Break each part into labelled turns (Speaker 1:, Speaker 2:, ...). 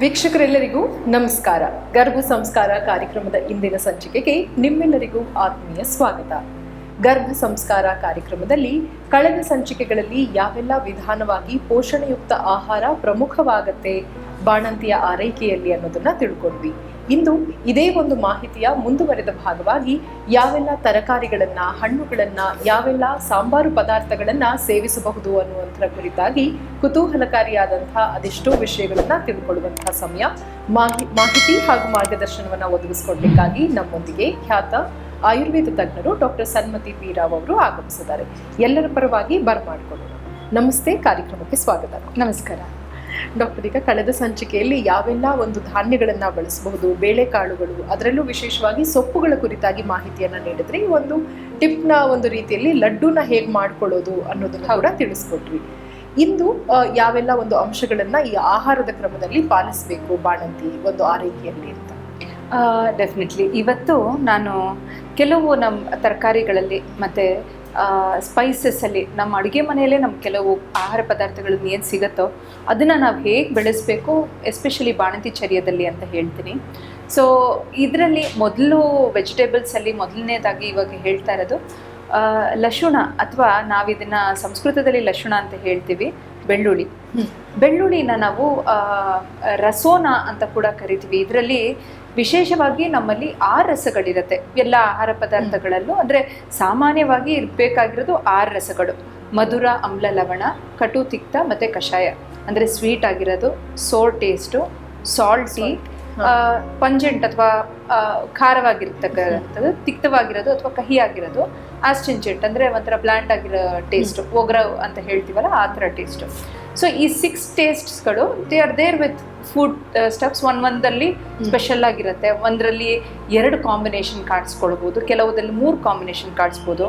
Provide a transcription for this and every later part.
Speaker 1: ವೀಕ್ಷಕರೆಲ್ಲರಿಗೂ ನಮಸ್ಕಾರ. ಗರ್ಭ ಸಂಸ್ಕಾರ ಕಾರ್ಯಕ್ರಮದ ಇಂದಿನ ಸಂಚಿಕೆಗೆ ನಿಮ್ಮೆಲ್ಲರಿಗೂ ಆತ್ಮೀಯ ಸ್ವಾಗತ. ಗರ್ಭ ಸಂಸ್ಕಾರ ಕಾರ್ಯಕ್ರಮದಲ್ಲಿ ಕಳೆದ ಸಂಚಿಕೆಗಳಲ್ಲಿ ಯಾವೆಲ್ಲ ವಿಧಾನವಾಗಿ ಪೋಷಣೆಯುಕ್ತ ಆಹಾರ ಪ್ರಮುಖವಾಗತ್ತೆ, ಬಾಣಂತಿಯ ಆರೈಕೆಯಲ್ಲಿ ಅನ್ನೋದನ್ನ ತಿಳ್ಕೊಂಡ್ವಿ. ಇಂದು ಇದೇ ಒಂದು ಮಾಹಿತಿಯ ಮುಂದುವರೆದ ಭಾಗವಾಗಿ ಯಾವೆಲ್ಲ ತರಕಾರಿಗಳನ್ನ, ಹಣ್ಣುಗಳನ್ನ, ಯಾವೆಲ್ಲ ಸಾಂಬಾರು ಪದಾರ್ಥಗಳನ್ನ ಸೇವಿಸಬಹುದು ಅನ್ನುವಂಥರ ಕುರಿತಾಗಿ ಕುತೂಹಲಕಾರಿಯಾದಂತಹ ಅದೆಷ್ಟೋ ವಿಷಯಗಳನ್ನ ತಿಳ್ಕೊಳ್ಳುವಂತಹ ಸಮಯ. ಮಾಹಿ- ಮಾಹಿತಿ ಹಾಗೂ ಮಾರ್ಗದರ್ಶನವನ್ನ ಒದಗಿಸಿಕೊಡ್ಲಿಕ್ಕಾಗಿ ನಮ್ಮೊಂದಿಗೆ ಖ್ಯಾತ ಆಯುರ್ವೇದ ತಜ್ಞರು ಡಾಕ್ಟರ್ ಸನ್ಮತಿ ಪಿ ರಾವ್ ಅವರು ಆಗಮಿಸಿದ್ದಾರೆ. ಎಲ್ಲರ ಪರವಾಗಿ ಬರಮಾಡಿಕೊಳ್ಳೋಣ. ನಮಸ್ತೆ, ಕಾರ್ಯಕ್ರಮಕ್ಕೆ ಸ್ವಾಗತ.
Speaker 2: ನಮಸ್ಕಾರ.
Speaker 1: ಡಾಕ್ಟರ್ ಈಗ ಕಳೆದ ಸಂಚಿಕೆಯಲ್ಲಿ ಯಾವೆಲ್ಲ ಒಂದು ಧಾನ್ಯಗಳನ್ನು ಬಳಸಬಹುದು ಬೇಳೆಕಾಳುಗಳು ಅದರಲ್ಲೂ ವಿಶೇಷವಾಗಿ ಸೊಪ್ಪುಗಳ ಕುರಿತಾಗಿ ಮಾಹಿತಿಯನ್ನು ನೀಡಿದ್ರಿ. ಈ ಒಂದು ಟಿಪ್ನ ಒಂದು ರೀತಿಯಲ್ಲಿ ಲಡ್ಡುನ ಹೇಗೆ ಮಾಡ್ಕೊಳ್ಳೋದು ಅನ್ನೋದನ್ನ ಕೂಡ ತಿಳಿಸ್ಕೊಟ್ವಿ. ಇಂದು ಯಾವೆಲ್ಲ ಒಂದು ಅಂಶಗಳನ್ನು ಈ ಆಹಾರದ ಕ್ರಮದಲ್ಲಿ ಪಾಲಿಸಬೇಕು ಬಾಣಂತಿ ಒಂದು ಆರೈಕೆಯಲ್ಲಿ ಅಂತ?
Speaker 2: ಡೆಫಿನೆಟ್ಲಿ ಇವತ್ತು ನಾನು ಕೆಲವು ನಮ್ಮ ತರಕಾರಿಗಳಲ್ಲಿ ಮತ್ತು ಸ್ಪೈಸಸ್ಸಲ್ಲಿ ನಮ್ಮ ಅಡುಗೆ ಮನೆಯಲ್ಲೇ ನಮ್ಮ ಕೆಲವು ಆಹಾರ ಪದಾರ್ಥಗಳು ಏನು ಸಿಗುತ್ತೋ ಅದನ್ನು ನಾವು ಹೇಗೆ ಬೆಳೆಸಬೇಕು ಎಸ್ಪೆಷಲಿ ಬಾಣಂತಿ ಚರ್ಯದಲ್ಲಿ ಅಂತ ಹೇಳ್ತೀನಿ. ಸೊ ಇದರಲ್ಲಿ ಮೊದಲು ವೆಜಿಟೇಬಲ್ಸಲ್ಲಿ ಮೊದಲನೇದಾಗಿ ಇವಾಗ ಹೇಳ್ತಾ ಇರೋದು ಲಶುಣ ಅಥವಾ ನಾವಿದನ್ನು ಸಂಸ್ಕೃತದಲ್ಲಿ ಲಶುಣ ಅಂತ ಹೇಳ್ತೀವಿ, ಬೆಳ್ಳುಳ್ಳಿ. ಬೆಳ್ಳುಳ್ಳಿನ ನಾವು ರಸೋನ ಅಂತ ಕೂಡ ಕರಿತೀವಿ. ಇದರಲ್ಲಿ ವಿಶೇಷವಾಗಿ ನಮ್ಮಲ್ಲಿ ಆರು ರಸಗಳಿರುತ್ತೆ. ಎಲ್ಲ ಆಹಾರ ಪದಾರ್ಥಗಳಲ್ಲೂ. ಅಂದರೆ ಸಾಮಾನ್ಯವಾಗಿ ಇರಬೇಕಾಗಿರೋದು ಆರು ರಸಗಳು. ಮಧುರ ಅಮ್ಲ ಲವಣ ಕಟು ತಿಕ್ತ ಮತ್ತು ಕಷಾಯ. ಅಂದರೆ ಸ್ವೀಟ್ ಆಗಿರೋದು ಸೋರ್ ಟೇಸ್ಟು ಸಾಲ್ಟಿ ಪಂಜೆಂಟ್ ಅಥವಾ ಖಾರವಾಗಿರ್ತಕ್ಕಂಥದ್ದು ತಿಕ್ತವಾಗಿರೋದು ಅಥವಾ ಕಹಿ ಆಗಿರೋದು ಆಸ್ಟಿಂಜೆಂಟ್ ಅಂದರೆ ಒಂಥರ ಬ್ಲ್ಯಾಂಡ್ ಆಗಿರೋ ಟೇಸ್ಟ್ ಒಗ್ರ ಅಂತ ಹೇಳ್ತೀವಲ್ಲ ಆ ಥರ ಟೇಸ್ಟ್ ಸೊ ಈ six ಟೇಸ್ಟ್ಸ್ಗಳು they are there with food steps one ಒಂದಲ್ಲಿ special ಆಗಿರುತ್ತೆ. ಒಂದರಲ್ಲಿ ಎರಡು ಕಾಂಬಿನೇಷನ್ ಕಾಣಿಸ್ಕೊಳ್ಬೋದು ಕೆಲವುದಲ್ಲಿ ಮೂರು ಕಾಂಬಿನೇಷನ್ ಕಾಣಿಸ್ಬೋದು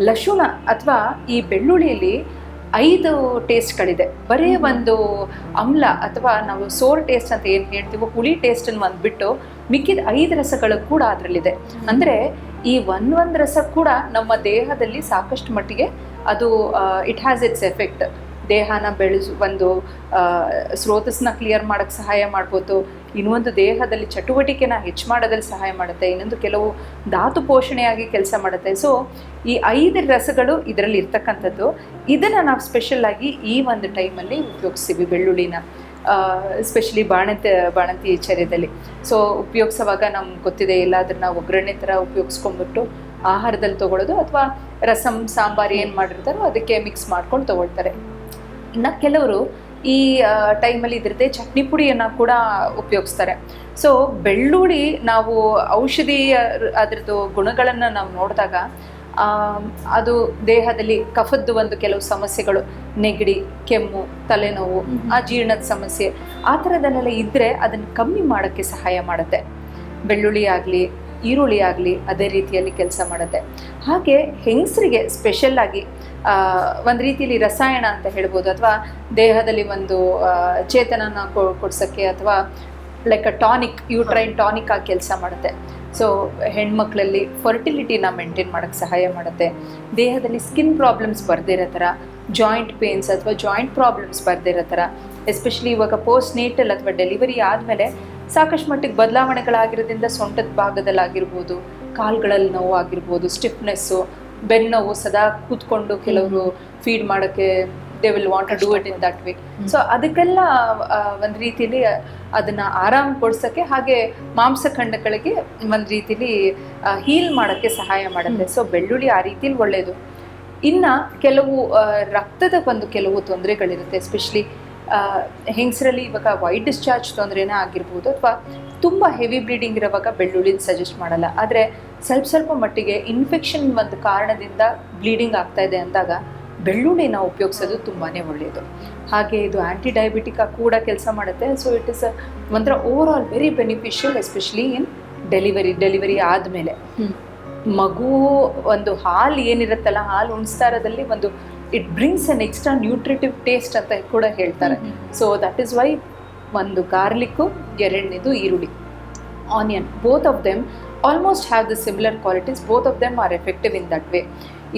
Speaker 2: ಲಶುಣ ಅಥವಾ ಈ ಬೆಳ್ಳುಳ್ಳಿಯಲ್ಲಿ ಐದು ಟೇಸ್ಟ್ಗಳಿದೆ. ಬರೀ ಒಂದು ಅಮ್ಲ ಅಥವಾ ನಾವು ಸೋರ್ ಟೇಸ್ಟ್ ಅಂತ ಏನು ಹೇಳ್ತೀವೋ ಹುಳಿ ಟೇಸ್ಟನ್ನು ಬಂದುಬಿಟ್ಟು ಮಿಕ್ಕಿದ ಐದು ರಸಗಳು ಕೂಡ ಅದರಲ್ಲಿದೆ. ಅಂದರೆ ಈ ಒಂದೊಂದು ರಸ ಕೂಡ ನಮ್ಮ ದೇಹದಲ್ಲಿ ಸಾಕಷ್ಟು ಮಟ್ಟಿಗೆ ಅದು ಇಟ್ ಹ್ಯಾಸ್ ಇಟ್ಸ್ ಎಫೆಕ್ಟ್ ದೇಹನ ಬೆಳೆಸು, ಒಂದು ಸ್ರೋತಸ್ಸನ್ನ ಕ್ಲಿಯರ್ ಮಾಡೋಕ್ಕೆ ಸಹಾಯ ಮಾಡ್ಬೋದು. ಇನ್ನೊಂದು ದೇಹದಲ್ಲಿ ಚಟುವಟಿಕೆನ ಹೆಚ್ಚು ಮಾಡೋದ್ರಲ್ಲಿ ಸಹಾಯ ಮಾಡುತ್ತೆ. ಇನ್ನೊಂದು ಕೆಲವು ಧಾತು ಪೋಷಣೆಯಾಗಿ ಕೆಲಸ ಮಾಡುತ್ತೆ. ಸೊ ಈ ಐದು ರಸಗಳು ಇದರಲ್ಲಿ ಇರ್ತಕ್ಕಂಥದ್ದು. ಇದನ್ನು ನಾವು ಸ್ಪೆಷಲ್ ಆಗಿ ಈ ಒಂದು ಟೈಮಲ್ಲಿ ಉಪಯೋಗಿಸ್ತೀವಿ ಬೆಳ್ಳುಳ್ಳಿನ. ಸ್ಪೆಷಲಿ ಬಾಣಂತಿ ಬಾಣಂತಿ ಚರ್ಯದಲ್ಲಿ. ಸೊ ಉಪಯೋಗಿಸುವಾಗ ನಮ್ಗೆ ಗೊತ್ತಿದೆ ಇಲ್ಲ ಅದನ್ನು ಒಗ್ಗರಣೆ ಥರ ಉಪಯೋಗಿಸ್ಕೊಂಡ್ಬಿಟ್ಟು ಆಹಾರದಲ್ಲಿ ತಗೊಳ್ಳೋದು ಅಥವಾ ರಸಂ, ಸಾಂಬಾರು ಏನು ಮಾಡಿರ್ತಾರೋ ಅದಕ್ಕೆ ಮಿಕ್ಸ್ ಮಾಡ್ಕೊಂಡು ತಗೊಳ್ತಾರೆ. ಇನ್ನು ಕೆಲವರು ಈ ಟೈಮಲ್ಲಿ ಇದ್ರದ್ದೇ ಚಟ್ನಿ ಪುಡಿಯನ್ನು ಕೂಡ ಉಪಯೋಗಿಸ್ತಾರೆ. ಸೊ ಬೆಳ್ಳುಳ್ಳಿ ನಾವು ಔಷಧಿ ಅದರದ್ದು ಗುಣಗಳನ್ನು ನಾವು ನೋಡಿದಾಗ ಅದು ದೇಹದಲ್ಲಿ ಕಫದ್ದು ಒಂದು ಕೆಲವು ಸಮಸ್ಯೆಗಳು. ನೆಗಡಿ ಕೆಮ್ಮು ತಲೆನೋವು ಅಜೀರ್ಣದ ಸಮಸ್ಯೆ. ಆ ಥರದಲ್ಲೆಲ್ಲ ಇದ್ದರೆ ಅದನ್ನು ಕಮ್ಮಿ ಮಾಡೋಕ್ಕೆ ಸಹಾಯ ಮಾಡುತ್ತೆ. ಬೆಳ್ಳುಳ್ಳಿ ಆಗಲಿ ಈರುಳ್ಳಿ ಆಗಲಿ ಅದೇ ರೀತಿಯಲ್ಲಿ ಕೆಲಸ ಮಾಡುತ್ತೆ. ಹಾಗೆ ಹೆಂಗಸರಿಗೆ ಸ್ಪೆಷಲ್ಲಾಗಿ ಒಂದು ರೀತಿಯಲ್ಲಿ ರಸಾಯನ ಅಂತ ಹೇಳ್ಬೋದು, ಅಥವಾ ದೇಹದಲ್ಲಿ ಒಂದು ಚೇತನನ ಕೊಡ್ಸೋಕ್ಕೆ ಅಥವಾ like a tonic uterine tonic ಆಗಿ ಕೆಲಸ ಮಾಡುತ್ತೆ. ಸೊ ಹೆಣ್ಮಕ್ಳಲ್ಲಿ ಫರ್ಟಿಲಿಟಿನ ಮೇಂಟೈನ್ ಮಾಡೋಕ್ಕೆ ಸಹಾಯ ಮಾಡುತ್ತೆ. ದೇಹದಲ್ಲಿ ಸ್ಕಿನ್ ಪ್ರಾಬ್ಲಮ್ಸ್ ಬರ್ದಿರೋ ಥರ ಜಾಯಿಂಟ್ ಪೇನ್ಸ್ ಅಥವಾ ಜಾಯಿಂಟ್ ಪ್ರಾಬ್ಲಮ್ಸ್ ಬರ್ದಿರೋ ಥರ ಎಸ್ಪೆಷಲಿ ಇವಾಗ ಪೋಸ್ಟ್ ನೇಟಲ್ ಅಥವಾ ಡೆಲಿವರಿ ಆದಮೇಲೆ ಸಾಕಷ್ಟು ಮಟ್ಟಿಗೆ ಬದಲಾವಣೆಗಳಾಗಿರೋದ್ರಿಂದ ಸೊಂಟದ ಭಾಗದಲ್ಲಾಗಿರ್ಬೋದು, ಕಾಲ್ಗಳಲ್ಲಿ ನೋವು ಆಗಿರ್ಬೋದು ಸ್ಟಿಫ್ನೆಸ್ಸು ಬೆನ್ನೋವು ಸದಾ ಕೂತ್ಕೊಂಡು ಕೆಲವರು ಫೀಡ್ ಮಾಡೋಕ್ಕೆ they will want to do it in that way so ಅದಕ್ಕೆಲ್ಲ ಒಂದು ರೀತಿಯಲ್ಲಿ ಅದನ್ನು ಆರಾಮ್ ಕೊಡ್ಸೋಕ್ಕೆ ಹಾಗೆ ಮಾಂಸಖಂಡಗಳಿಗೆ ಒಂದು ರೀತಿಲಿ ಹೀಲ್ ಮಾಡೋಕ್ಕೆ ಸಹಾಯ ಮಾಡುತ್ತೆ. ಸೊ ಬೆಳ್ಳುಳ್ಳಿ ಆ ರೀತಿಲಿ ಒಳ್ಳೆಯದು ಇನ್ನು ಕೆಲವು ರಕ್ತದ ಒಂದು ಕೆಲವು ತೊಂದರೆಗಳಿರುತ್ತೆ. ಎಸ್ಪೆಷಲಿ ಹೆಂಗಸರಲ್ಲಿ ಇವಾಗ ವೈಟ್ ಡಿಸ್ಚಾರ್ಜ್ ತೊಂದರೆನೇ ಆಗಿರ್ಬೋದು ಅಥವಾ ತುಂಬ ಹೆವಿ ಬ್ಲೀಡಿಂಗ್ ಇರೋವಾಗ ಬೆಳ್ಳುಳ್ಳಿನ ಸಜೆಸ್ಟ್ ಮಾಡಲ್ಲ. ಆದರೆ ಸ್ವಲ್ಪ ಸ್ವಲ್ಪ ಮಟ್ಟಿಗೆ ಇನ್ಫೆಕ್ಷನ್ ಒಂದು ಕಾರಣದಿಂದ ಬ್ಲೀಡಿಂಗ್ ಆಗ್ತಾ ಇದೆ ಅಂದಾಗ ಬೆಳ್ಳುಳ್ಳಿನ ಉಪಯೋಗಿಸೋದು ತುಂಬಾ ಒಳ್ಳೆಯದು ಹಾಗೆ ಇದು ಆ್ಯಂಟಿ ಡಯಾಬಿಟಿಕ್ ಕೂಡ ಕೆಲಸ ಮಾಡುತ್ತೆ. ಸೊ ಇಟ್ ಇಸ್ ಒಂಥರ over all very beneficial especially in delivery delivery ಆದಮೇಲೆ ಮಗು ಒಂದು ಹಾಲು ಏನಿರುತ್ತಲ್ಲ ಹಾಲು ಉಣಿಸ್ತಾ ಇರೋದಲ್ಲಿ ಒಂದು it brings an extra nutritive taste ಅಂತ ಕೂಡ ಹೇಳ್ತಾರೆ. ಸೊ ದಟ್ ಈಸ್ ವೈ ಒಂದು ಗಾರ್ಲಿಕ್ಕು ಎರಡನೇದು ಈರುಳ್ಳಿ onion both of them almost have the similar qualities both of them are effective in that way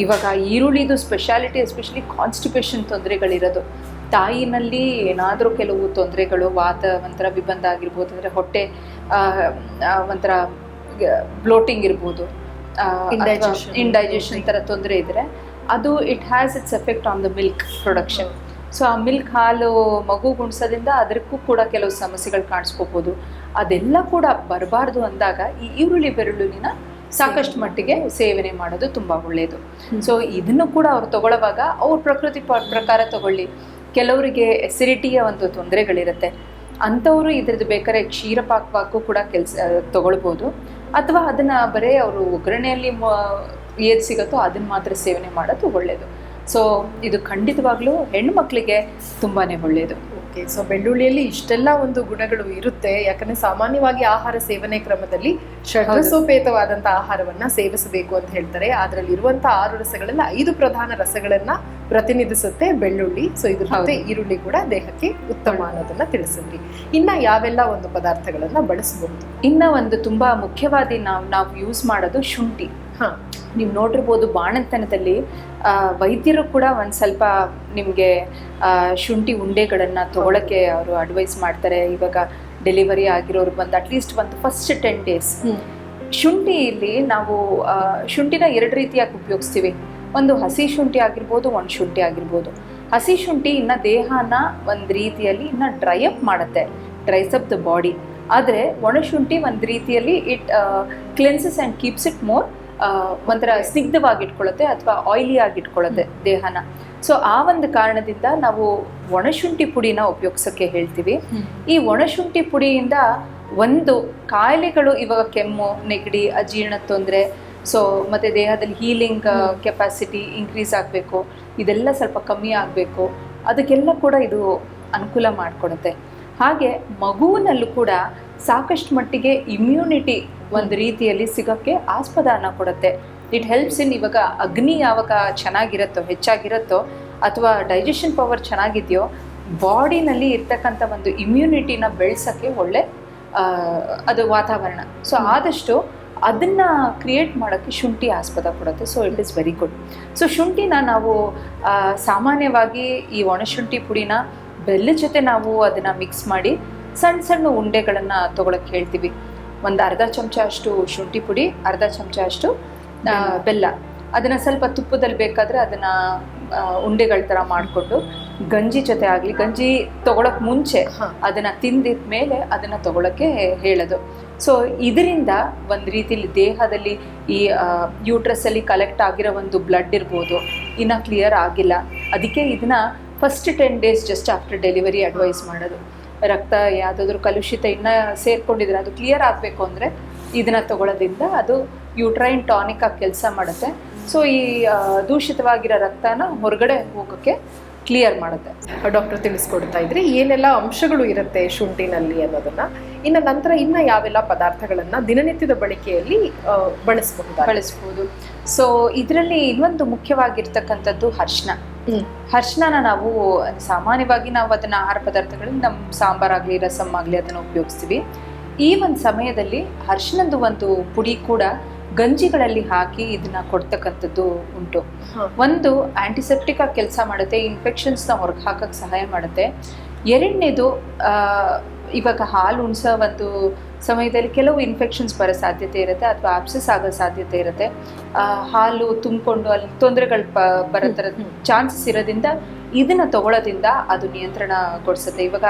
Speaker 2: ಇವಾಗ ಈರುಳ್ಳಿದು ಸ್ಪೆಷಾಲಿಟಿ ಎಸ್ಪೆಷಲಿ ಕಾನ್ಸ್ಟಿಪೇಷನ್ ತೊಂದರೆಗಳಿರೋದು. ತಾಯಿನಲ್ಲಿ ಏನಾದರೂ ಕೆಲವು ತೊಂದರೆಗಳು ವಾತ ಒಂಥರ ವಿಬಂಧ ಆಗಿರ್ಬೋದು ಅಂದರೆ ಹೊಟ್ಟೆ ಒಂಥರ ಬ್ಲೋಟಿಂಗ್ ಇರ್ಬೋದು
Speaker 1: Indigestion.
Speaker 2: ಇಂಡೈಜೆಷನ್ ಥರ ತೊಂದರೆ ಇದ್ದರೆ ಅದು it has its effect on the milk production so ಆ ಮಿಲ್ಕ್ ಹಾಲು ಮಗು ಗುಣಿಸೋದ್ರಿಂದ ಅದಕ್ಕೂ ಕೂಡ ಕೆಲವು ಸಮಸ್ಯೆಗಳು ಕಾಣಿಸ್ಕೋಬೋದು. ಅದೆಲ್ಲ ಕೂಡ ಬರಬಾರ್ದು ಅಂದಾಗ ಈ ಈರುಳ್ಳಿ ಬೆಳ್ಳುಳ್ಳಿನ ಸಾಕಷ್ಟು ಮಟ್ಟಿಗೆ ಸೇವನೆ ಮಾಡೋದು ತುಂಬ ಒಳ್ಳೆಯದು ಸೊ ಇದನ್ನು ಕೂಡ ಅವ್ರು ತಗೊಳ್ಳುವಾಗ ಅವ್ರ ಪ್ರಕೃತಿ ಪ- ಪ್ರಕಾರ ತಗೊಳ್ಳಿ. ಕೆಲವರಿಗೆ ಎಸಿಡಿಟಿಯ ಒಂದು ತೊಂದರೆಗಳಿರುತ್ತೆ. ಅಂಥವರು ಇದ್ರದ್ದು ಬೇಕಾದ್ರೆ ಕ್ಷೀರಪಾಕವಾಗೂ ಕೂಡ ಕೆಲಸ ತಗೊಳ್ಬೋದು. ಅಥವಾ ಅದನ್ನು ಬರೀ ಅವರು ಒಗ್ಗರಣೆಯಲ್ಲಿ ಏದು ಸಿಗುತ್ತೋ ಅದನ್ನು ಮಾತ್ರ ಸೇವನೆ ಮಾಡೋದು ಒಳ್ಳೆಯದು ಸೊ ಇದು ಖಂಡಿತವಾಗ್ಲೂ ಹೆಣ್ಮಕ್ಳಿಗೆ ತುಂಬಾ ಒಳ್ಳೆಯದು
Speaker 1: ಓಕೆ ಸೊ ಬೆಳ್ಳುಳ್ಳಿಯಲ್ಲಿ ಇಷ್ಟೆಲ್ಲ ಒಂದು ಗುಣಗಳು ಇರುತ್ತೆ. ಯಾಕಂದ್ರೆ ಸಾಮಾನ್ಯವಾಗಿ ಆಹಾರ ಸೇವನೆ ಕ್ರಮದಲ್ಲಿ ಷಡ್ರಸೋಪೇತವಾದಂಥ ಆಹಾರವನ್ನ ಸೇವಿಸಬೇಕು ಅಂತ ಹೇಳ್ತಾರೆ. ಅದರಲ್ಲಿ ಇರುವಂತಹ ಆರು ರಸಗಳೆಲ್ಲ ಐದು ಪ್ರಧಾನ ರಸಗಳನ್ನ ಪ್ರತಿನಿಧಿಸುತ್ತೆ ಬೆಳ್ಳುಳ್ಳಿ. ಸೊ ಇದ್ರ ಜೊತೆ ಈರುಳ್ಳಿ ಕೂಡ ದೇಹಕ್ಕೆ ಉತ್ತಮ ಅನ್ನೋದನ್ನ ತಿಳಿಸಿದ್ರಿ ಇನ್ನ ಯಾವೆಲ್ಲ ಒಂದು ಪದಾರ್ಥಗಳನ್ನ ಬಳಸಬಹುದು?
Speaker 2: ಇನ್ನ ಒಂದು ತುಂಬಾ ಮುಖ್ಯವಾಗಿ ನಾವು ನಾವು ಯೂಸ್ ಮಾಡೋದು ಶುಂಠಿ. ನೀವು ನೋಡಿರ್ಬೋದು ಬಾಣಂತನದಲ್ಲಿ ವೈದ್ಯರು ಕೂಡ ಒಂದು ಸ್ವಲ್ಪ ನಿಮಗೆ ಶುಂಠಿ ಉಂಡೆಗಳನ್ನು ತಗೊಳಕ್ಕೆ ಅವರು ಅಡ್ವೈಸ್ ಮಾಡ್ತಾರೆ. ಇವಾಗ ಡೆಲಿವರಿ ಆಗಿರೋರು ಬಂದು ಅಟ್ಲೀಸ್ಟ್ ಒಂದು ಫಸ್ಟ್ ಟೆನ್ ಡೇಸ್ ಶುಂಠಿಯಲ್ಲಿ ನಾವು ಶುಂಠಿನ ಎರಡು ರೀತಿಯಾಗಿ ಉಪಯೋಗಿಸ್ತೀವಿ. ಒಂದು ಹಸಿ ಶುಂಠಿ ಆಗಿರ್ಬೋದು ಒಣ ಶುಂಠಿ ಆಗಿರ್ಬೋದು. ಹಸಿ ಶುಂಠಿ ಇನ್ನು ದೇಹನ ಒಂದು ರೀತಿಯಲ್ಲಿ ಇನ್ನು ಡ್ರೈ ಅಪ್ ಮಾಡುತ್ತೆ. ಡ್ರೈಸ್ ಅಪ್ ದ ಬಾಡಿ ಆದರೆ ಒಣ ಶುಂಠಿ ಒಂದು ರೀತಿಯಲ್ಲಿ it cleanses and keeps it more ಒಂಥರ ಸ್ನಿಗ್ಧವಾಗಿಟ್ಕೊಳ್ಳುತ್ತೆ ಅಥವಾ ಆಯಿಲಿ ಆಗಿಟ್ಕೊಳ್ಳುತ್ತೆ ದೇಹನ. ಸೊ ಆ ಒಂದು ಕಾರಣದಿಂದ ನಾವು ಒಣಶುಂಠಿ ಪುಡಿನ ಉಪಯೋಗಿಸೋಕ್ಕೆ ಹೇಳ್ತೀವಿ. ಈ ಒಣಶುಂಠಿ ಪುಡಿಯಿಂದ ಒಂದು ಕಾಯಿಲೆಗಳು ಇವಾಗ ಕೆಮ್ಮು ನೆಗಡಿ ಅಜೀರ್ಣ ತೊಂದರೆ ಸೊ ಮತ್ತು ದೇಹದಲ್ಲಿ ಹೀಲಿಂಗ್ ಕೆಪಾಸಿಟಿ ಇನ್ಕ್ರೀಸ್ ಆಗಬೇಕು ಇದೆಲ್ಲ ಸ್ವಲ್ಪ ಕಮ್ಮಿ ಆಗಬೇಕು ಅದಕ್ಕೆಲ್ಲ ಕೂಡ ಇದು ಅನುಕೂಲ ಮಾಡಿಕೊಡುತ್ತೆ. ಹಾಗೆ ಮಗುವಿನಲ್ಲೂ ಕೂಡ ಸಾಕಷ್ಟು ಮಟ್ಟಿಗೆ ಇಮ್ಯುನಿಟಿ ಒಂದು ರೀತಿಯಲ್ಲಿ ಸಿಗೋಕ್ಕೆ ಆಸ್ಪದಾನ ಕೊಡುತ್ತೆ. ಇಟ್ ಹೆಲ್ಪ್ಸ್ ಇನ್ ಇವಾಗ ಅಗ್ನಿ ಯಾವಾಗ ಚೆನ್ನಾಗಿರುತ್ತೋ ಹೆಚ್ಚಾಗಿರುತ್ತೋ ಅಥವಾ ಡೈಜೆಷನ್ ಪವರ್ ಚೆನ್ನಾಗಿದೆಯೋ ಬಾಡಿನಲ್ಲಿ ಇರ್ತಕ್ಕಂಥ ಒಂದು ಇಮ್ಯುನಿಟಿನ ಬೆಳೆಸೋಕ್ಕೆ ಒಳ್ಳೆ ಅದು ವಾತಾವರಣ. ಸೊ ಆದಷ್ಟು ಅದನ್ನು ಕ್ರಿಯೇಟ್ ಮಾಡೋಕ್ಕೆ ಶುಂಠಿ ಆಸ್ಪದ ಕೊಡುತ್ತೆ. So it is very good so ಶುಂಠಿನ ನಾವು ಸಾಮಾನ್ಯವಾಗಿ ಈ ಒಣಶುಂಠಿ ಪುಡಿನ ಬೆಲ್ಲದ ಜೊತೆ ನಾವು ಅದನ್ನು ಮಿಕ್ಸ್ ಮಾಡಿ ಸಣ್ಣ ಸಣ್ಣ ಉಂಡೆಗಳನ್ನು ತೊಗೊಳಕ್ಕೆ ಹೇಳ್ತೀವಿ. ಒಂದು ಅರ್ಧ ಚಮಚ ಅಷ್ಟು ಶುಂಠಿ ಪುಡಿ ಅರ್ಧ ಚಮಚ ಅಷ್ಟು ಬೆಲ್ಲ. ಅದನ್ನು ಸ್ವಲ್ಪ ತುಪ್ಪದಲ್ಲಿ ಬೇಕಾದರೆ ಅದನ್ನು ಉಂಡೆಗಳ ಥರ ಮಾಡಿಕೊಂಡು ಗಂಜಿ ಜೊತೆ ಆಗಲಿ ಗಂಜಿ ತೊಗೊಳಕ್ಕೆ ಮುಂಚೆ. ಅದನ್ನು ತಿಂದಿದ ಮೇಲೆ ಅದನ್ನು ತಗೊಳಕ್ಕೆ ಹೇಳೋದು. ಸೊ ಇದರಿಂದ ಒಂದು ರೀತಿಲಿ ದೇಹದಲ್ಲಿ ಈ ಯೂಟ್ರಸ್ಸಲ್ಲಿ ಕಲೆಕ್ಟ್ ಆಗಿರೋ ಒಂದು ಬ್ಲಡ್ ಇರ್ಬೋದು ಇನ್ನು ಕ್ಲಿಯರ್ ಆಗಿಲ್ಲ. ಅದಕ್ಕೆ ಇದನ್ನ first ten days just after delivery advise ಮಾಡೋದು. ರಕ್ತ ಯಾವುದಾದ್ರೂ ಕಲುಷಿತ ಇನ್ನೂ ಸೇರಿಕೊಂಡಿದ್ರೆ ಅದು ಕ್ಲಿಯರ್ ಆಗಬೇಕು ಅಂದರೆ ಇದನ್ನು ತಗೊಳ್ಳೋದ್ರಿಂದ ಅದು ಯೂಟ್ರೈನ್ ಟಾನಿಕ್ ಆಗಿ ಕೆಲಸ ಮಾಡುತ್ತೆ. ಸೊ ಈ ದೂಷಿತವಾಗಿರೋ ರಕ್ತನ ಹೊರಗಡೆ ಹೋಗೋಕ್ಕೆ ಕ್ಲಿಯರ್ ಮಾಡುತ್ತೆ.
Speaker 1: ಡಾಕ್ಟರ್ ತಿಳಿಸ್ಕೊಡ್ತಾ ಇದ್ರೆ ಏನೆಲ್ಲ ಅಂಶಗಳು ಇರುತ್ತೆ ಶುಂಠಿನಲ್ಲಿ ಅನ್ನೋದನ್ನ ಇನ್ನು ನಂತರ ಇನ್ನ ಯಾವೆಲ್ಲ ಪದಾರ್ಥಗಳನ್ನ ದಿನನಿತ್ಯದ ಬಳಕೆಯಲ್ಲಿ ಬಳಸಬಹುದು ಬಳಸಬಹುದು
Speaker 2: ಬಳಸ್ಬೋದು. ಸೊ ಇದರಲ್ಲಿ ಇನ್ನೊಂದು ಮುಖ್ಯವಾಗಿರ್ತಕ್ಕಂಥದ್ದು ಅರ್ಶಿನ
Speaker 1: ಹ್ಮ್.
Speaker 2: ಅರ್ಶಿನ ನಾವು ಸಾಮಾನ್ಯವಾಗಿ ನಾವು ಅದನ್ನ ಆಹಾರ ಪದಾರ್ಥಗಳಲ್ಲಿ ನಮ್ಮ ಆಗ್ಲಿ ರಸಮ್ ಆಗಲಿ ಅದನ್ನ ಉಪಯೋಗಿಸ್ತೀವಿ. ಈ ಒಂದು ಸಮಯದಲ್ಲಿ ಅರ್ಶಿನದ ಒಂದು ಪುಡಿ ಕೂಡ ಗಂಜಿಗಳಲ್ಲಿ ಹಾಕಿ ಇದನ್ನ ಕೊಡ್ತಕ್ಕಂಥದ್ದು ಉಂಟು. ಒಂದು ಆಂಟಿಸೆಪ್ಟಿಕ್ ಆಗಿ ಕೆಲಸ ಮಾಡುತ್ತೆ ಇನ್ಫೆಕ್ಷನ್ಸ್ನ ಹೊರಗೆ ಹಾಕಕ್ಕೆ ಸಹಾಯ ಮಾಡುತ್ತೆ. ಎರಡನೇದು ಆ, ಇವಾಗ ಹಾಲು ಉಣಿಸೋ ಒಂದು ಸಮಯದಲ್ಲಿ ಕೆಲವು ಇನ್ಫೆಕ್ಷನ್ಸ್ ಬರೋ ಸಾಧ್ಯತೆ ಇರುತ್ತೆ ಅಥವಾ ಆಪ್ಸಸ್ ಆಗೋ ಸಾಧ್ಯತೆ ಇರುತ್ತೆ ಹಾಲು ತುಂಬಿಕೊಂಡು ಅಲ್ಲಿ ತೊಂದರೆಗಳು ಪ ಬರೋ
Speaker 1: ಹ್ಮ್.
Speaker 2: ಚಾನ್ಸಸ್ ಇರೋದ್ರಿಂದ ಇದನ್ನು ತಗೊಳ್ಳೋದ್ರಿಂದ ಅದು ನಿಯಂತ್ರಣಗೊಳಿಸುತ್ತೆ ಇವಾಗ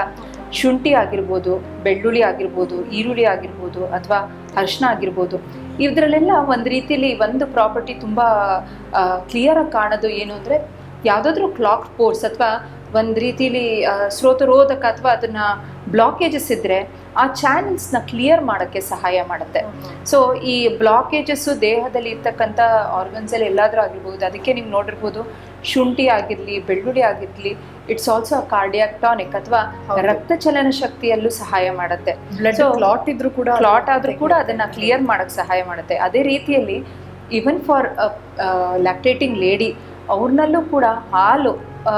Speaker 2: ಶುಂಠಿ ಆಗಿರ್ಬೋದು ಬೆಳ್ಳುಳ್ಳಿ ಆಗಿರ್ಬೋದು ಈರುಳ್ಳಿ ಆಗಿರ್ಬೋದು ಅಥವಾ ಅರಿಶಿನ ಆಗಿರ್ಬೋದು ಇದರಲ್ಲೆಲ್ಲ ಒಂದು ರೀತಿಯಲ್ಲಿ ಒಂದು ಪ್ರಾಪರ್ಟಿ ತುಂಬ ಕ್ಲಿಯರಾಗಿ ಕಾಣೋದು ಏನು ಅಂದರೆ ಯಾವುದಾದ್ರೂ ಕ್ಲಾಕ್ ಪೋರ್ಸ್ ಅಥವಾ ಒಂದು ರೀತಿಲಿ ಸ್ರೋತರೋಧಕ ಅಥವಾ ಅದನ್ನ ಬ್ಲಾಕೇಜಸ್ ಇದ್ದರೆ ಆ ಚಾನೆಲ್ಸ್ನ ಕ್ಲಿಯರ್ ಮಾಡೋಕ್ಕೆ ಸಹಾಯ ಮಾಡುತ್ತೆ. ಸೊ ಈ ಬ್ಲಾಕೇಜಸ್ಸು ದೇಹದಲ್ಲಿ ಇರ್ತಕ್ಕಂಥ ಆರ್ಗನ್ಸಲ್ಲಿ ಎಲ್ಲಾದರೂ ಆಗಿರ್ಬೋದು ಅದಕ್ಕೆ ನೀವು ನೋಡಿರ್ಬೋದು ಶುಂಠಿ ಆಗಿರಲಿ ಬೆಳ್ಳುಳ್ಳಿ ಆಗಿರಲಿ ಇಟ್ಸ್ ಆಲ್ಸೋ ಕಾರ್ಡಿಯಾಕ್ ಟಾನಿಕ್ ಅಥವಾ ರಕ್ತ ಚಲನ ಶಕ್ತಿಯಲ್ಲೂ ಸಹಾಯ ಮಾಡುತ್ತೆ.
Speaker 1: ಕ್ಲಾಟ್ ಇದ್ರೂ ಕೂಡ
Speaker 2: ಕ್ಲಾಟ್ ಆದರೂ ಕೂಡ ಅದನ್ನು ಕ್ಲಿಯರ್ ಮಾಡೋಕ್ಕೆ ಸಹಾಯ ಮಾಡುತ್ತೆ. ಅದೇ ರೀತಿಯಲ್ಲಿ ಈವನ್ ಫಾರ್ ಲ್ಯಾಕ್ಟೇಟಿಂಗ್ ಲೇಡಿ ಅವ್ರನ್ನಲ್ಲೂ ಕೂಡ ಹಾಲು ಆ,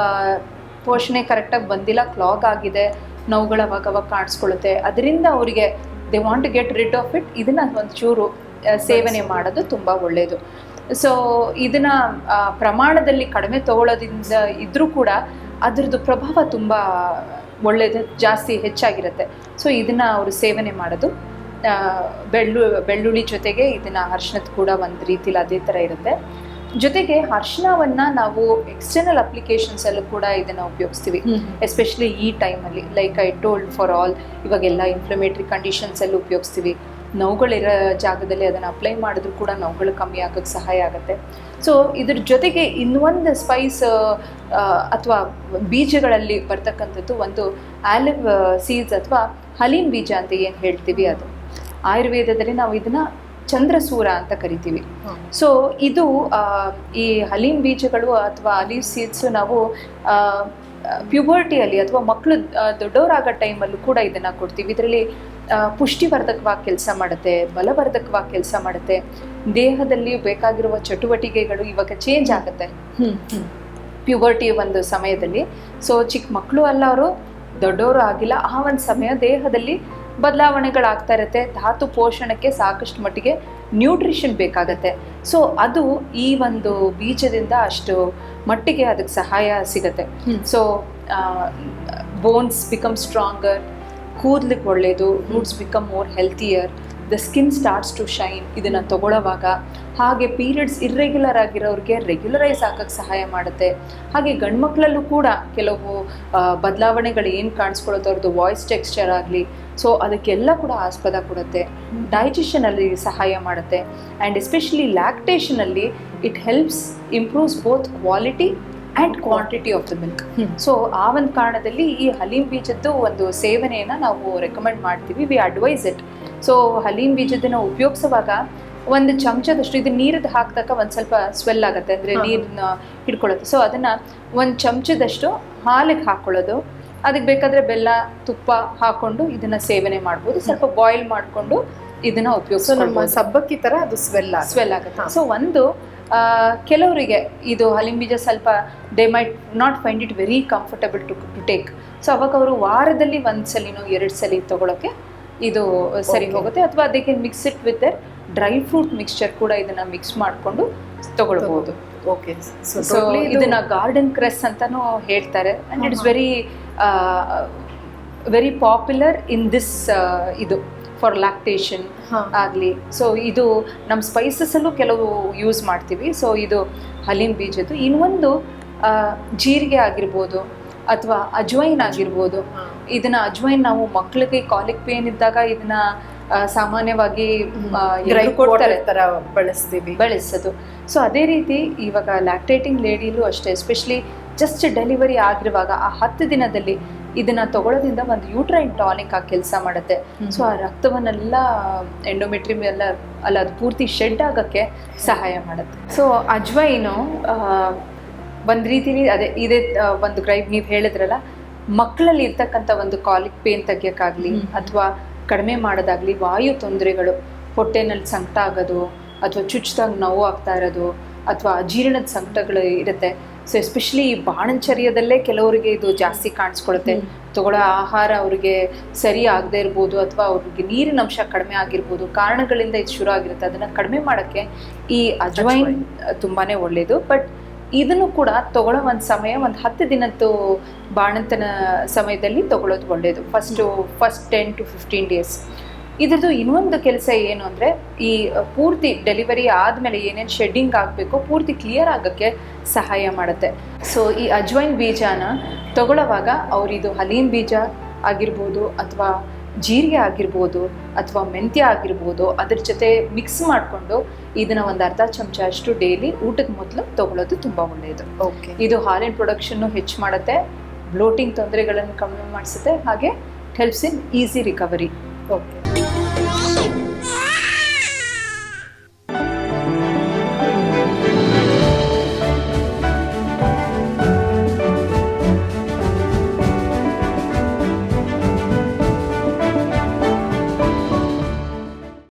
Speaker 2: ಪೋಷಣೆ ಕರೆಕ್ಟಾಗಿ ಬಂದಿಲ್ಲ ಕ್ಲಾಗ್ ಆಗಿದೆ ನೋವುಗಳು ಅವಾಗ ಅವಾಗ ಕಾಣಿಸ್ಕೊಳ್ಳುತ್ತೆ. ಅದರಿಂದ ಅವರಿಗೆ they want to get rid of it ಇದನ್ನು ಒಂಚೂರು ಚೂರು ಸೇವನೆ ಮಾಡೋದು ತುಂಬ ಒಳ್ಳೆಯದು ಸೊ ಇದನ್ನು ಪ್ರಮಾಣದಲ್ಲಿ ಕಡಿಮೆ ತಗೊಳ್ಳೋದಿಂದ ಇದ್ರೂ ಕೂಡ ಅದರದ್ದು ಪ್ರಭಾವ ತುಂಬ ಒಳ್ಳೆಯದು ಜಾಸ್ತಿ ಹೆಚ್ಚಾಗಿರುತ್ತೆ. ಸೊ ಇದನ್ನು ಅವರು ಸೇವನೆ ಮಾಡೋದು. ಬೆಳ್ಳು ಬೆಳ್ಳುಳ್ಳಿ ಜೊತೆಗೆ ಇದನ್ನು ಅರ್ಶಿನದ ಕೂಡ ಒಂದು ರೀತಿಲಿ ಅದೇ ಥರ ಇರುತ್ತೆ. ಜೊತೆಗೆ ಅರ್ಶಿನವನ್ನು ನಾವು ಎಕ್ಸ್ಟರ್ನಲ್ ಅಪ್ಲಿಕೇಶನ್ಸ್ ಅಲ್ಲೂ ಕೂಡ ಇದನ್ನ ಉಪಯೋಗಿಸ್ತೀವಿ. ಎಸ್ಪೆಷಲಿ ಈ ಟೈಮಲ್ಲಿ like I told for all ಇವಾಗೆಲ್ಲ ಕಂಡೀಷನ್ಸ್ ಅಲ್ಲಿ ಉಪಯೋಗಿಸ್ತೀವಿ. ನೋವುಗಳಿರೋ ಜಾಗದಲ್ಲಿ ಅದನ್ನು ಅಪ್ಲೈ ಮಾಡಿದ್ರು ಕೂಡ ನೋವುಗಳು ಕಮ್ಮಿ ಆಗೋಕ್ಕೆ ಸಹಾಯ ಆಗುತ್ತೆ. ಸೊ ಇದ್ರ ಜೊತೆಗೆ ಇನ್ನೊಂದು ಸ್ಪೈಸ್ ಅಥವಾ ಬೀಜಗಳಲ್ಲಿ ಬರ್ತಕ್ಕಂಥದ್ದು ಒಂದು ಆಲಿವ್ ಸೀಡ್ಸ್ ಅಥವಾ ಹಲೀಮ್ ಬೀಜ ಅಂತ ಏನು ಹೇಳ್ತೀವಿ ಅದು. ಆಯುರ್ವೇದದಲ್ಲಿ ನಾವು ಇದನ್ನು ಚಂದ್ರಸೂರ ಅಂತ ಕರಿತೀವಿ. ಸೊ ಇದು ಈ ಹಲೀಮ್ ಬೀಜಗಳು ಅಥವಾ ಅಲೀವ್ ಸೀಡ್ಸ್ ನಾವು ಪ್ಯೂಬರ್ಟಿಯಲ್ಲಿ ಅಥವಾ ಮಕ್ಕಳು ದೊಡ್ಡವರಾಗೋ ಟೈಮಲ್ಲೂ ಕೂಡ ಇದನ್ನು ಕೊಡ್ತೀವಿ. ಇದರಲ್ಲಿ ಪುಷ್ಟಿವರ್ಧಕವಾಗಿ ಕೆಲಸ ಮಾಡುತ್ತೆ ಬಲವರ್ಧಕವಾಗಿ ಕೆಲಸ ಮಾಡುತ್ತೆ. ದೇಹದಲ್ಲಿ ಬೇಕಾಗಿರುವ ಚಟುವಟಿಕೆಗಳು ಇವಾಗ ಚೇಂಜ್ ಆಗುತ್ತೆ. ಪ್ಯೂಬರ್ಟಿ ಒಂದು ಸಮಯದಲ್ಲಿ. ಸೊ ಚಿಕ್ಕ ಮಕ್ಕಳು ಅಲ್ಲ ಅವರು ದೊಡ್ಡವರು ಆಗಿಲ್ಲ. ಆ ಒಂದು ಸಮಯ ದೇಹದಲ್ಲಿ ಬದಲಾವಣೆಗಳಾಗ್ತಾ ಇರುತ್ತೆ. ಧಾತು ಪೋಷಣಕ್ಕೆ ಸಾಕಷ್ಟು ಮಟ್ಟಿಗೆ ನ್ಯೂಟ್ರಿಷನ್ ಬೇಕಾಗತ್ತೆ. ಸೊ ಅದು ಈ ಒಂದು ಬೀಜದಿಂದ ಅಷ್ಟು ಮಟ್ಟಿಗೆ ಅದಕ್ಕೆ ಸಹಾಯ ಸಿಗತ್ತೆ. ಸೊ ಬೋನ್ಸ್ ಬಿಕಮ್ ಸ್ಟ್ರಾಂಗರ್ ಕೂದಲಿಕ್ಕೆ ಒಳ್ಳೆಯದು roots become more healthier the skin starts to shine ಇದನ್ನು ತಗೊಳ್ಳೋವಾಗ ಹಾಗೆ ಪೀರಿಯಡ್ಸ್ ಇರ್ರೆಗ್ಯುಲರ್ ಆಗಿರೋರಿಗೆ ರೆಗ್ಯುಲರೈಸ್ ಆಗಕ್ಕೆ ಸಹಾಯ ಮಾಡುತ್ತೆ. ಹಾಗೆ ಗಂಡ್ಮಕ್ಳಲ್ಲೂ ಕೂಡ ಕೆಲವು ಬದಲಾವಣೆಗಳು ಏನು ಕಾಣಿಸ್ಕೊಳುತ್ತೆ ಅವ್ರದ್ದು ವಾಯ್ಸ್ ಟೆಕ್ಸ್ಚರ್ ಆಗಲಿ ಸೊ ಅದಕ್ಕೆಲ್ಲ ಕೂಡ ಆಸ್ಪದ ಕೊಡುತ್ತೆ. ಡೈಜೆಷನಲ್ಲಿ ಸಹಾಯ ಮಾಡುತ್ತೆ. And especially ಲ್ಯಾಕ್ಟೇಷನಲ್ಲಿ it helps improves both quality and quantity of the milk so ಆ ಒಂದು ಕಾರಣದಲ್ಲಿ ಈ ಹಲೀಮ್ ಬೀಜದ್ದು ಒಂದು ಸೇವನೆಯನ್ನು ನಾವು ರೆಕಮೆಂಡ್ ಮಾಡ್ತೀವಿ. ವಿ ಅಡ್ವೈಸ್ ಇಟ್ ಸೊ ಹಲೀಮ್ ಬೀಜದನ್ನ ಉಪಯೋಗಿಸುವಾಗ ಒಂದು ಚಮಚದಷ್ಟು ಇದು ನೀರದ್ದು ಹಾಕ್ದಾಗ ಒಂದು ಸ್ವಲ್ಪ ಸ್ವೆಲ್ ಆಗುತ್ತೆ ಅಂದರೆ
Speaker 1: ನೀರ್ನ
Speaker 2: ನೀರನ್ನ ಹಿಡ್ಕೊಳ್ಳುತ್ತೆ ಸೊ ಅದನ್ನು ಒಂದು ಚಮಚದಷ್ಟು ಹಾಲಿಗೆ ಹಾಕ್ಕೊಳ್ಳೋದು ಅದಕ್ಕೆ ಬೇಕಾದರೆ ಬೆಲ್ಲ ತುಪ್ಪ ಹಾಕ್ಕೊಂಡು ಇದನ್ನು ಸೇವನೆ ಮಾಡ್ಬೋದು. ಸ್ವಲ್ಪ ಬಾಯ್ಲ್ ಮಾಡಿಕೊಂಡು ಇದನ್ನ
Speaker 1: ಉಪಯೋಗಿಸೋ ನಮ್ಮ ಸಬ್ಬಕ್ಕಿ ತರ ಅದು ಸ್ವೆಲ್
Speaker 2: ಸ್ವೆಲ್ ಆಗುತ್ತೆ. ಸೊ ಒಂದು ಕೆಲವರಿಗೆ ಇದು ಹಲಿಂ ಬೀಜ ಸ್ವಲ್ಪ they might not find it very comfortable to to take so ಅವಾಗ ಅವರು ವಾರದಲ್ಲಿ ಒಂದು ಸಲಿನೋ ಎರಡು ಸಲ ತಗೊಳಕ್ಕೆ ಇದು ಸರಿ ಹೋಗುತ್ತೆ. ಅಥವಾ ಅದಕ್ಕೆ mix it with dry fruit mixture ಕೂಡ ಇದನ್ನ ಮಿಕ್ಸ್ ಮಾಡಿಕೊಂಡು ತಗೊಳ್ಬಹುದು.
Speaker 1: ಓಕೆ
Speaker 2: ಸೊ ಇದನ್ನ ಗಾರ್ಡನ್ ಕ್ರೆಸ್ ಅಂತಾನೂ ಹೇಳ್ತಾರೆ. And it's. Very very popular in this ಇದು ಫಾರ್ ಲ್ಯಾಕ್ಟೇಷನ್ ಆಗಲಿ. ಸೊ ಇದು ನಮ್ಮ ಸ್ಪೈಸಸಲ್ಲೂ ಕೆಲವು ಯೂಸ್ ಮಾಡ್ತೀವಿ. ಸೊ ಇದು ಹಲೀಮ್ ಬೀಜದ್ದು. ಇನ್ನೊಂದು ಜೀರಿಗೆ ಆಗಿರ್ಬೋದು. ಅಥವಾ ಅಜ್ವೈನ್ ಆಗಿರ್ಬೋದು. ಇದನ್ನ ಅಜ್ವೈನ್ ನಾವು ಮಕ್ಕಳಿಗೆ ಕಾಲಿಕ್ ಪೇನ್ ಇದ್ದಾಗ ಇದನ್ನ ಸಾಮಾನ್ಯವಾಗಿ ಕೊಡ್ತಾರೆ.
Speaker 1: ಬಳಸ್ತೀವಿ.
Speaker 2: ಬಳಸೋದು. ಸೊ ಅದೇ ರೀತಿ ಇವಾಗ ಲ್ಯಾಕ್ಟೇಟಿಂಗ್ ಲೇಡಿಲೂ ಅಷ್ಟೇ ಎಸ್ಪೆಷಲಿ ಜಸ್ಟ್ ಡೆಲಿವರಿ ಆಗಿರುವಾಗ ಆ ಹತ್ತು ದಿನದಲ್ಲಿ ಇದನ್ನ ತಗೊಳ್ಳೋದ್ರಿಂದ ಒಂದು ಯೂಟ್ರೈನ್ ಟಾನಿಕ್ ಆಗಿ ಕೆಲಸ ಮಾಡುತ್ತೆ. ಸೊ ಆ ರಕ್ತವನ್ನೆಲ್ಲ ಎಂಡೋಮೆಟ್ರಿಮ್ ಎಲ್ಲ ಅಲ್ಲ ಅದು ಪೂರ್ತಿ ಶೆಡ್ ಆಗೋಕ್ಕೆ ಸಹಾಯ ಮಾಡುತ್ತೆ. ಸೊ ಅಜ್ವೈನು ಒಂದು ರೀತಿಲಿ ಅದೇ ಇದೇ ಒಂದು ಗ್ರೈಬ್ ನೀವು ಹೇಳಿದ್ರಲ್ಲ ಮಕ್ಕಳಲ್ಲಿ ಇರ್ತಕ್ಕಂಥ ಒಂದು ಕಾಲಿಕ್ ಪೇನ್ ತೆಗಿಯೋಕ್ಕಾಗಲಿ ಅಥವಾ ಕಡಿಮೆ ಮಾಡೋದಾಗ್ಲಿ ವಾಯು ತೊಂದರೆಗಳು ಹೊಟ್ಟೆನಲ್ಲಿ ಸಂಕಟ ಆಗೋದು ಅಥವಾ ಚುಚ್ಚಿದಾಗ ನೋವು ಆಗ್ತಾ ಇರೋದು ಅಥವಾ ಅಜೀರ್ಣದ ಸಂಕಟಗಳು ಇರುತ್ತೆ. ಸೊ ಎಸ್ಪೆಷಲಿ ಈ ಬಾಣಂಚರ್ಯದಲ್ಲೇ ಕೆಲವರಿಗೆ ಇದು ಜಾಸ್ತಿ ಕಾಣಿಸ್ಕೊಳುತ್ತೆ. ತಗೊಳ್ಳೋ ಆಹಾರ ಅವರಿಗೆ ಸರಿ ಆಗದೆ ಇರ್ಬೋದು ಅಥವಾ ಅವ್ರಿಗೆ ನೀರಿನ ಅಂಶ ಕಡಿಮೆ ಆಗಿರ್ಬೋದು ಕಾರಣಗಳಿಂದ ಇದು ಶುರು ಆಗಿರುತ್ತೆ. ಅದನ್ನು ಕಡಿಮೆ ಮಾಡೋಕ್ಕೆ ಈ ಅಜ್ವೈನ್ ತುಂಬಾ ಒಳ್ಳೆಯದು ಬಟ್ ಇದನ್ನು ಕೂಡ ತಗೊಳ್ಳೋ ಒಂದು ಸಮಯ ಒಂದು ಹತ್ತು ದಿನದ್ದು ಬಾಣಂತನ ಸಮಯದಲ್ಲಿ ತಗೊಳ್ಳೋದು ಒಳ್ಳೆಯದು first first ten to fifteen days ಇದರದ್ದು ಇನ್ನೊಂದು ಕೆಲಸ ಏನು ಅಂದರೆ ಈ ಪೂರ್ತಿ ಡೆಲಿವರಿ ಆದಮೇಲೆ ಏನೇನು ಶೆಡ್ಡಿಂಗ್ ಆಗಬೇಕು ಪೂರ್ತಿ ಕ್ಲಿಯರ್ ಆಗೋಕ್ಕೆ ಸಹಾಯ ಮಾಡುತ್ತೆ. ಸೊ ಈ ಅಜ್ವೈನ್ ಬೀಜನ ತಗೊಳ್ಳೋವಾಗ ಅವರಿದು ಹಲೀನ್ ಬೀಜ ಆಗಿರ್ಬೋದು ಅಥವಾ ಜೀರಿಗೆ ಆಗಿರ್ಬೋದು ಅಥವಾ ಮೆಂತ್ಯ ಆಗಿರ್ಬೋದು ಅದ್ರ ಜೊತೆ ಮಿಕ್ಸ್ ಮಾಡಿಕೊಂಡು ಇದನ್ನ ಒಂದು ಅರ್ಧ ಚಮಚ ಅಷ್ಟು ಡೈಲಿ ಊಟದ ಮೊದಲು ತಗೊಳ್ಳೋದು ತುಂಬ ಒಳ್ಳೆಯದು
Speaker 1: ಓಕೆ
Speaker 2: ಇದು ಹಾಲಿನ ಪ್ರೊಡಕ್ಷನ್ನು ಹೆಚ್ಚು ಮಾಡುತ್ತೆ ಬ್ಲೋಟಿಂಗ್ ತೊಂದರೆಗಳನ್ನು ಕಮ್ಮಿ ಮಾಡಿಸುತ್ತೆ ಹಾಗೆ helps in easy recovery
Speaker 1: okay